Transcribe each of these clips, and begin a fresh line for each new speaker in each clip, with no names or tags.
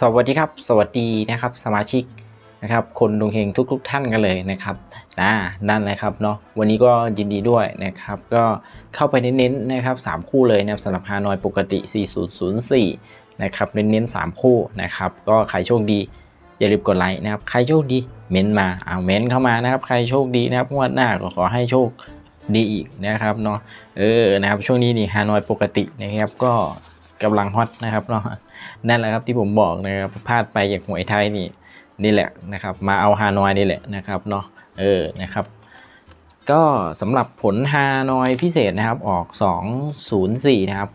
สวัสดีครับ สวัสดีนะครับสมาชิกนะครับ คนดวงเฮงทุกๆท่านกันเลยนะครับอ่านั่นเลยครับเนาะวันนี้ก็ยินดีด้วยนะครับ ก็เข้าไปเน้นๆนะครับสามคู่เลยนะครับสำหรับฮานอยปกติ 4004 นะครับเน้นๆสามคู่นะครับ ก็ใครโชคดีอย่าลืมกดไลค์นะครับ ใครโชคดีเม้นมาเอาเม้นเข้ามานะครับ ใครโชคดีนะครับงวดหน้าก็ขอให้โชคดีอีกนะครับเนาะเออนะครับช่วงนี้นี่ฮานอยปกตินะครับก็กำลังฮอตนะครับเนาะ นั่นแหละครับที่ผมบอกนะครับพลาดไปอย่างหวยไทยนี่นี่แหละนะครับ มาเอาฮานอยนี่แหละนะครับเนาะเออนะครับ ก็สำหรับผลฮานอยพิเศษนะครับออก 204 นะครับ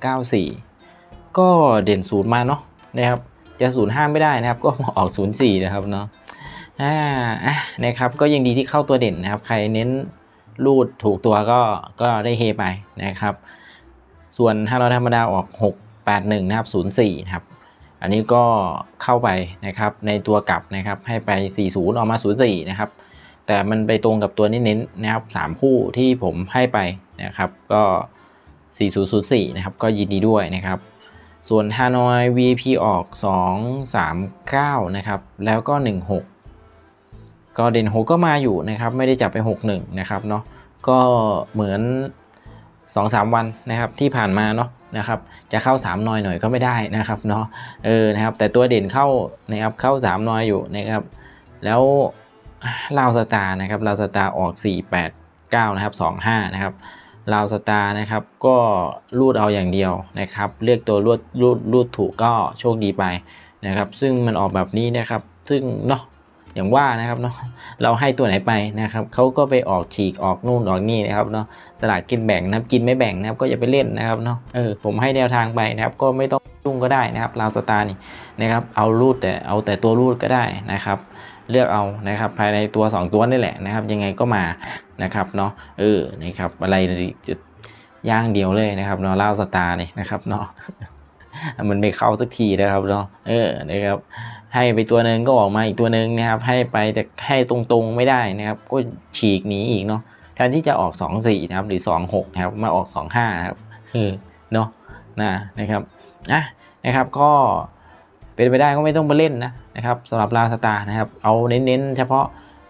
94 ก็เด่นศูนย์มาเนาะนะครับ จะศูนย์ห้าไม่ได้นะครับ ก็ออก 04 นะครับเนาะอ่าอะนะครับก็ยังดีที่เข้าตัวเด่นนะครับ ใครเน้นรูดถูกตัวก็ก็ได้เฮไปนะครับ ส่วนฮานอยธรรมดาออก 681 นะครับ 04 นะครับ อันนี้ก็เข้าไปนะครับในตัวกลับนะครับให้ไป 40 ออกมา 04 นะครับ แต่มันไปตรงกับตัวนี้เน้นนะครับ 3 คู่ที่ผมให้ไปนะครับ ก็ 4004 นะครับ ก็ยินดีด้วยนะครับ ส่วนฮานอย VP ออก 239 นะครับ แล้วก็ 16 ก็เด่น6ก็มาอยู่นะครับ ไม่ได้จับไป 61 นะครับเนาะก็เหมือน 2-3 วันนะครับที่ผ่านมาเนาะ นะครับจะเข้า3นอยหน่อยก็ไม่ได้นะครับเนาะเออนะครับแต่ตัวเด่นเข้านะครับเข้า3นอยอยู่นะครับแล้วลาวสตาร์นะครับลาวสตาร์ออก 489นะครับ25นะครับลาวสตาร์นะครับก็รูดเอาอย่างเดียวนะครับเลือกตัวรูดรูดรูดถูกก็โชคดีไปนะครับซึ่งมันออกแบบนี้นะครับซึ่งเนาะ อย่างว่านะครับเนาะเราให้ตัวไหนไปนะครับเขาก็ไปออกฉีกออกนู่นออกนี่นะครับเนาะสลากกินแบ่งนะครับกินไม่แบ่งนะครับก็อย่าไปเล่นนะครับเนาะเออผมให้แนวทางไปนะครับก็ไม่ต้องยุ่งก็ได้นะครับลาวสตาร์นี่นะครับเอารูดแต่เอาแต่ตัวรูดก็ได้นะครับ เลือกเอานะครับภายในตัว 2 ตัวนี่แหละนะครับ ยังไงก็มานะครับเนาะเออนะครับอะไรจะย่างเดียวเลยนะครับเนาะลาวสตาร์นี่นะครับเนาะ มันไม่เข้าสักทีนะครับเนาะเออนะครับ ให้ไปตัวหนึ่งก็ออกมาอีกตัวหนึ่งนะครับ ให้ไปแต่ให้ตรงๆไม่ได้นะครับ ก็ฉีกหนีอีกเนาะแทนที่จะออก 2 4นะครับหรือ 2 6นะครับมาออก 2 5นะครับเออเนาะนะนะครับอะนะครับก็เป็นไปได้ก็ไม่ต้องมาเล่นนะนะครับสำหรับลาสตานะครับ เอาเน้นๆ เฉพาะ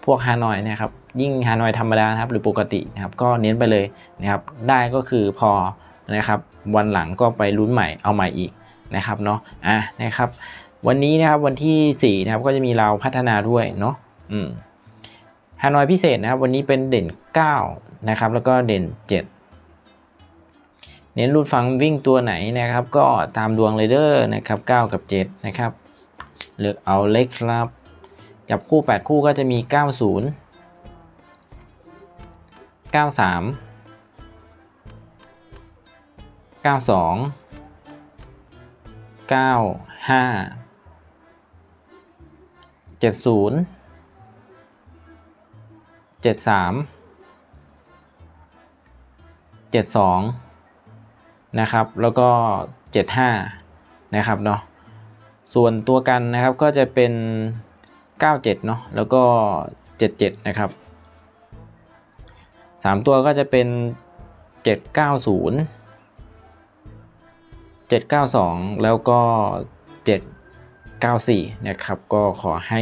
พวกฮานอยนะครับ ยิ่งฮานอยธรรมดานะครับหรือปกตินะครับก็เน้นไปเลยนะครับ ได้ก็คือพอนะครับ วันหลังก็ไปลุ้นใหม่เอาใหม่อีก นะครับเนาะอะนะครับ วันนี้นะครับวันที่4นะครับก็จะมีเราพัฒนาด้วยเนาะอืมฮานอยพิเศษนะครับ วันนี้เป็นเด่น 9 นะครับ แล้วก็เด่น 7 เน้นรูดฟังวิ่งตัวไหนนะครับ ก็ตามดวงเลยเดอร์นะครับ 9 กับ 7 นะครับเลือกเอาเล็กครับ จับคู่ 8 คู่ก็จะมี 90 93 92 95 70เจ็ดศูนย์เจ็ดสามเจ็ดสองนะครับ แล้วก็เจ็ดห้านะครับเนาะส่วนตัวกันนะครับก็จะเป็นเก้าเจ็ดเนาะแล้วก็เจ็ดเจ็ดนะครับสามตัวก็จะเป็นเจ็ดเจ็ดเก้าสองแล้วก็เจ็ดเก้าสี่นะครับ ก็ขอให้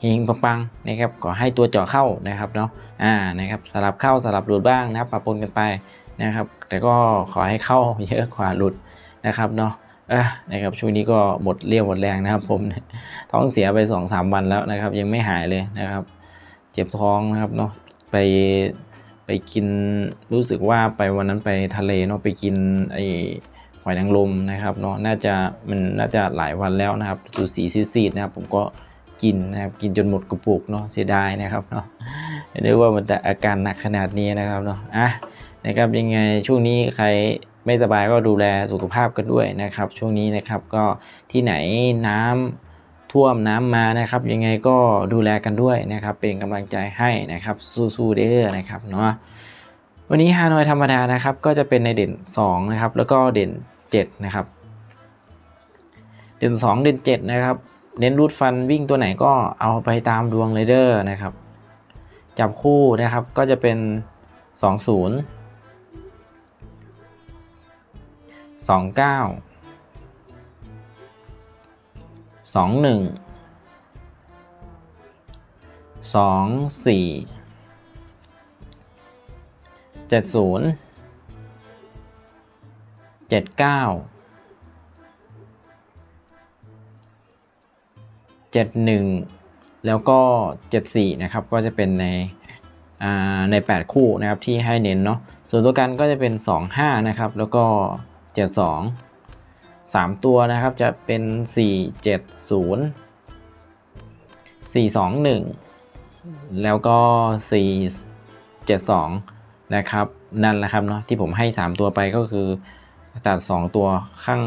เฮงปังๆนะครับ ขอให้ตัวเจาะเข้านะครับเนาะ อ่า นะครับ สลับเข้าสลับหลุดบ้างนะครับปะปนกันไปนะครับ แต่ก็ขอให้เข้าเยอะกว่าหลุดนะครับเนาะเออนะครับช่วงนี้ก็หมดเรี่ยวหมดแรงนะครับ ผมท้องเสียไป2อสวันแล้วนะครับ ยังไม่หายเลยนะครับ เจ็บท้องนะครับเนาะไปไปกินรู้สึกว่าไปวันนั้นไปทะเลเนาะไปกินไอ อยนางรมนะครับเนาะน่าจะมันน่าจะหลายวันแล้วนะครับดูสีซีดๆนะครับ ผมก็กินนะครับกินจนหมดกระปุกเนาะเสียดายนะครับเนาะเรียกว่ามันแต่อาการหนักขนาดนี้นะครับเนาะอะนะครับยังไงช่วงนี้ใครไม่สบายก็ดูแลสุขภาพกันด้วยนะครับ ช่วงนี้นะครับก็ที่ไหนน้ำท่วมน้ำมานะครับ ยังไงก็ดูแลกันด้วยนะครับ เป็นกำลังใจให้นะครับสู้ๆเด้อนะครับเนาะวันนี้ฮานอยธรรมดานะครับก็จะเป็นในเด่น 2 นะครับ แล้วก็เด่น 7 นะครับ เด่น 2 เด่น 7 นะครับ เน้นรูดฟันวิ่งตัวไหนก็เอาไปตามดวงเลยเดอร์นะครับ จับคู่นะครับก็จะเป็น 20 29สองหนึ่งสองสี่ เจ็ดเก้าเจ็ดหนึ่งแล้วก็เจ็ดสี่นะครับก็จะเป็นในใน 8 คู่นะครับที่ให้เน้นเนาะส่วนตัวกันก็จะเป็น 2 5 นะครับ แล้วก็ 7 2 3 ตัวนะครับจะเป็น 4 7 0 4 2 1 แล้วก็ 4 7 2 นะครับ นั่นแหละครับเนาะที่ผมให้ 3 ตัวไปก็คือ ตัด 2 ตัวข้าง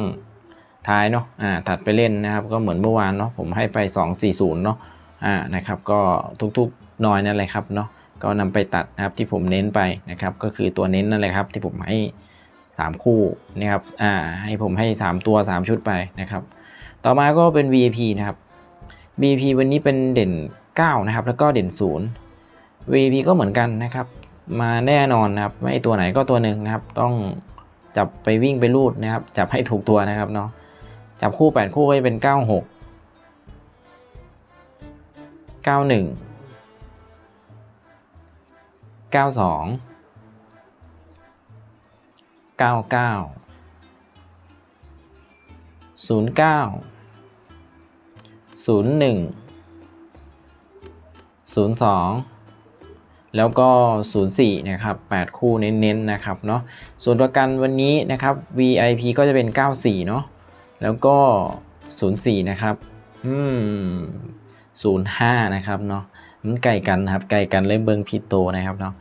ท้ายเนาะอ่าตัดไปเล่นนะครับ ก็เหมือนเมื่อวานเนาะผมให้ไป 2 4 0 เนาะอ่านะครับ ก็ทุกๆน้อยนั่นแหละครับเนาะก็นำไปตัดนะครับที่ผมเน้นไปนะครับ ก็คือตัวเน้นนั่นแหละครับ ที่ผมให้ 3 คู่นะครับอ่าให้ผมให้ 3 ตัว 3 ชุดไปนะครับ ต่อมาก็เป็น VIP นะครับ VIP วันนี้เป็นเด่น 9 นะครับ แล้วก็เด่น 0 VIP ก็เหมือนกันนะครับ มาแน่นอนนะครับ ไม่ตัวไหนก็ตัวหนึ่งนะครับ ต้อง จับไปวิ่งไปรูดนะครับ จับให้ถูกตัวนะครับเนาะจับคู่ 8 คู่ก็จะเป็น 96 91 92 99 09 01 02 แล้วก็ 04 นะครับ 8 คู่เน้นๆนะครับเนาะ ส่วนประกันวันนี้นะครับ VIP ก็จะเป็น 94 เนาะ แล้วก็ 04 นะครับ อืม 05 นะครับเนาะ มันไกลกันครับ ไกลกันเลยเบิงผิดโตวนะครับเนาะ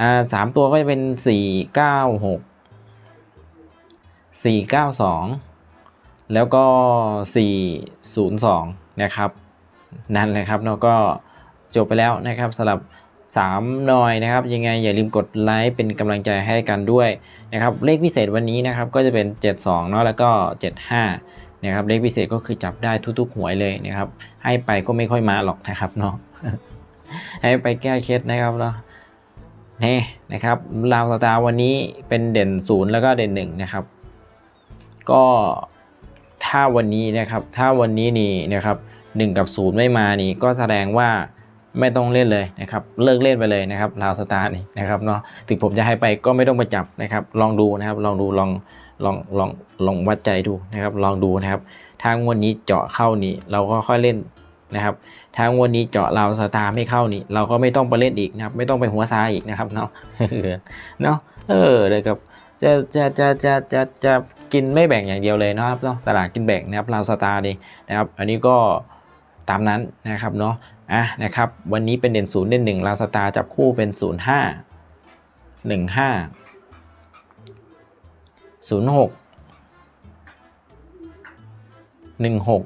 อ่าสามตัวก็จะเป็น 496 492 แล้วก็ 402 นะครับ นั่นเลยครับเนาะก็ จบไปแล้วนะครับสำหรับ3นอยนะครับยังไงอย่าลืมกดไลค์เป็นกำลังใจให้กันด้วยนะครับเลขพิเศษวันนี้นะครับก็จะเป็น 72เนาะแล้วก็ 75นะครับเลขพิเศษก็คือจับได้ทุกๆหวยเลยนะครับให้ไปก็ไม่ค่อยมาหรอกนะครับเนาะให้ไปแก้เคล็ดนะครับเนาะนี่นะครับลาวสตาร์วันนี้เป็นเด่นศูนย์แล้วก็เด่นหนึ่งนะครับ ก็ถ้าวันนี้นะครับถ้าวันนี้นี่นะครับหนึ่งกับศูนย์ไม่มานี่ก็แสดงว่า ไม่ต้องเล่นเลยนะครับเลิกเล่นไปเลยนะครับลาวสตาร์นี่นะครับเนาะถึงผมจะให้ไปก็ไม่ต้องไปจับนะครับลองดูนะครับลองดูลองลองลองลองวัดใจดูนะครับลองดูนะครับทางวันนี้เจาะเข้านี่เราก็ค่อยเล่นนะครับทางวันนี้เจาะเราสตาร์ไม่เข้านี่ เราก็ไม่ต้องไปเล่นอีกนะครับไม่ต้องไปหัวซ้ายอีกนะครับเนาะเนาะเออเลยครับจะจะจะจะจะจะกินไม่แบ่งอย่างเดียวเลยนะครับเนาะตลาดกินแบ่งนะครับเราสตาร์ดีนะครับ อันนี้ก็ตามนั้นนะครับเนาะ อะนะครับ วันนี้เป็นเด่นศูนย์เด่นหนึ่งเราสตาจับคู่เป็นศูนย์ห้าหนึ่งห้าศูนย์หกหนึ่งหก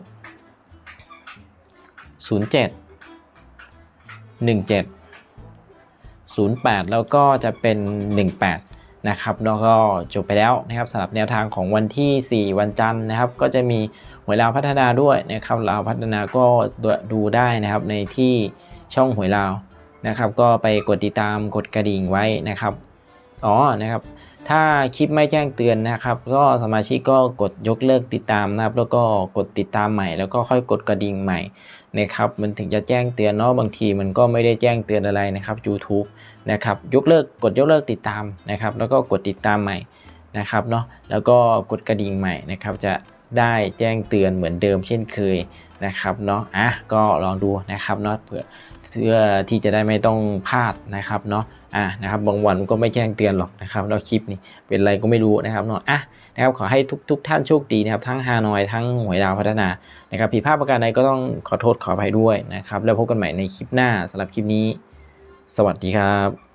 ศูนย์เจ็ดหนึ่งเจ็ดศูนย์แปดแล้วก็จะเป็นหนึ่งแปด นะครับแล้วก็จบไปแล้วนะครับสำหรับแนวทางของวันที่ 4 วันจันทร์นะครับ ก็จะมีหวยลาวพัฒนาด้วยนะครับลาวพัฒนาก็ดูได้นะครับในที่ช่องหวยลาวนะครับ ก็ไปกดติดตามกดกระดิ่งไว้นะครับอ๋อนะครับ ถ้าคลิปไม่แจ้งเตือนนะครับ ก็สมาชิกก็กดยกเลิกติดตามนะครับ แล้วก็กดติดตามใหม่ แล้วก็ค่อยกดกระดิ่งใหม่ นะครับมันถึงจะแจ้งเตือนเนาะบางทีมันก็ไม่ได้แจ้งเตือนอะไรนะครับ YouTube นะครับยกเลิกกดยกเลิกติดตามนะครับ แล้วก็กดติดตามใหม่นะครับเนาะแล้วก็กดกระดิ่งใหม่นะครับ จะได้แจ้งเตือนเหมือนเดิมเช่นเคยนะครับเนาะอะก็ลองดูนะครับเนาะเพื่อเพื่อที่จะได้ไม่ต้องพลาดนะครับเนาะ อะนะครับบางวันก็ไม่แจ้งเตือนหรอกนะครับแล้วคลิปนี้เป็นอะไรก็ไม่รู้นะครับเนาะอะนะครับขอให้ทุกๆทท่านโชคดีนะครับทั้งฮานอยทั้งหวยดาวพัฒนานะครับผิดพลาดประการใดก็ต้องขอโทษขออภัยด้วยนะครับแล้วพบกันใหม่ในคลิปหน้าสำหรับคลิปนี้ สวัสดีครับ